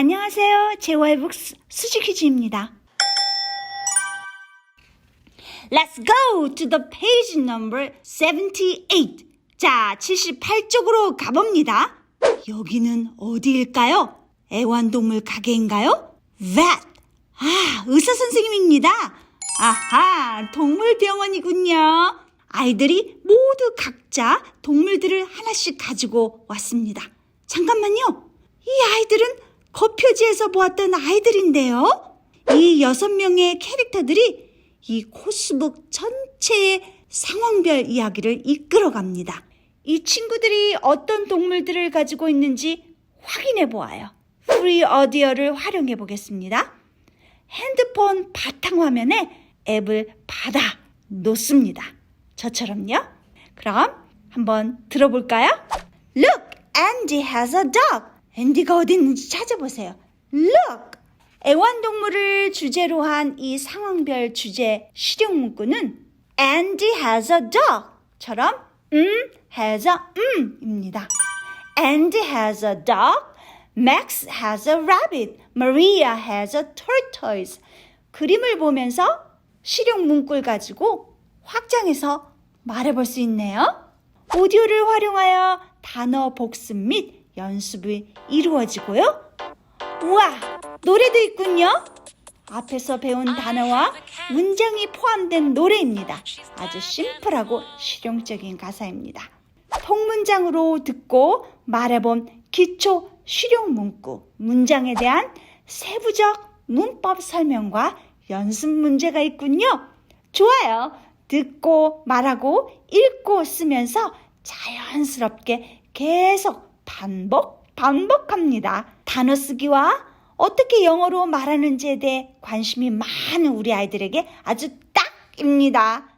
안녕하세요. 제와이북 수지 퀴즈입니다. Let's go to the page number 78. 자, 78쪽으로 가봅니다. 여기는 어디일까요? 애완동물 가게인가요? Vet. 아, 의사 선생님입니다. 아하, 동물병원이군요. 아이들이 모두 각자 동물들을 하나씩 가지고 왔습니다. 잠깐만요. 이 아이들은 겉표지에서 보았던 아이들인데요. 이 여섯 명의 캐릭터들이 이 코스북 전체의 상황별 이야기를 이끌어 갑니다. 이 친구들이 어떤 동물들을 가지고 있는지 확인해 보아요. 프리 어디어를 활용해 보겠습니다. 핸드폰 바탕화면에 앱을 받아 놓습니다. 저처럼요. 그럼 한번 들어볼까요? Look, Andy has a dog. 앤디가 어디 있는지 찾아보세요. Look! 애완동물을 주제로 한 이 상황별 주제 실용 문구는 Andy has a dog 처럼 음 has a 음입니다. Andy has a dog, Max has a rabbit, Maria has a tortoise. 그림을 보면서 실용 문구를 가지고 확장해서 말해볼 수 있네요. 오디오를 활용하여 단어 복습 및 연습이 이루어지고요. 우와, 노래도 있군요. 앞에서 배운 단어와 문장이 포함된 노래입니다. 아주 심플하고 실용적인 가사입니다. 통문장으로 듣고 말해본 기초 실용 문구, 문장에 대한 세부적 문법 설명과 연습 문제가 있군요. 좋아요. 듣고 말하고 읽고 쓰면서 자연스럽게 계속 반복, 반복합니다. 단어 쓰기와 어떻게 영어로 말하는지에 대해 관심이 많은 우리 아이들에게 아주 딱입니다.